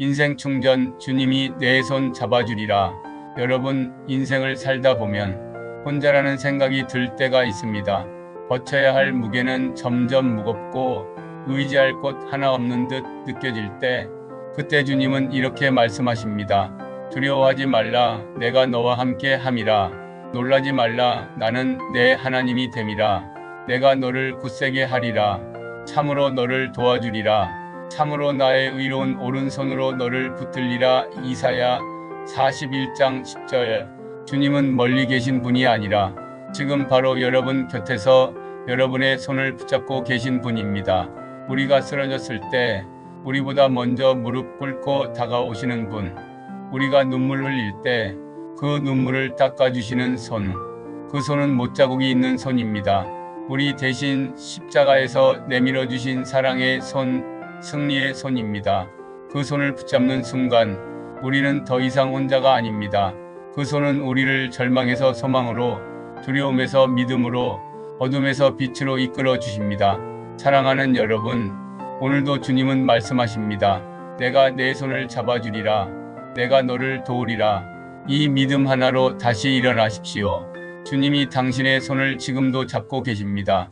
인생 충전 주님이 내 손 잡아주리라. 여러분, 인생을 살다 보면 혼자라는 생각이 들 때가 있습니다. 버텨야 할 무게는 점점 무겁고 의지할 곳 하나 없는 듯 느껴질 때, 그때 주님은 이렇게 말씀하십니다. 두려워하지 말라, 내가 너와 함께 함이라. 놀라지 말라, 나는 내 하나님이 됨이라. 내가 너를 굳세게 하리라. 참으로 너를 도와주리라. 참으로 나의 의로운 오른손으로 너를 붙들리라. 이사야 41장 10절. 주님은 멀리 계신 분이 아니라 지금 바로 여러분 곁에서 여러분의 손을 붙잡고 계신 분입니다. 우리가 쓰러졌을 때 우리보다 먼저 무릎 꿇고 다가오시는 분. 우리가 눈물 흘릴 때 그 눈물을 닦아주시는 손. 그 손은 못자국이 있는 손입니다. 우리 대신 십자가에서 내밀어 주신 사랑의 손, 승리의 손입니다. 그 손을 붙잡는 순간 우리는 더 이상 혼자가 아닙니다. 그 손은 우리를 절망에서 소망으로, 두려움에서 믿음으로, 어둠에서 빛으로 이끌어 주십니다. 사랑하는 여러분, 오늘도 주님은 말씀하십니다. 내가 내 손을 잡아주리라. 내가 너를 도우리라. 이 믿음 하나로 다시 일어나십시오. 주님이 당신의 손을 지금도 잡고 계십니다.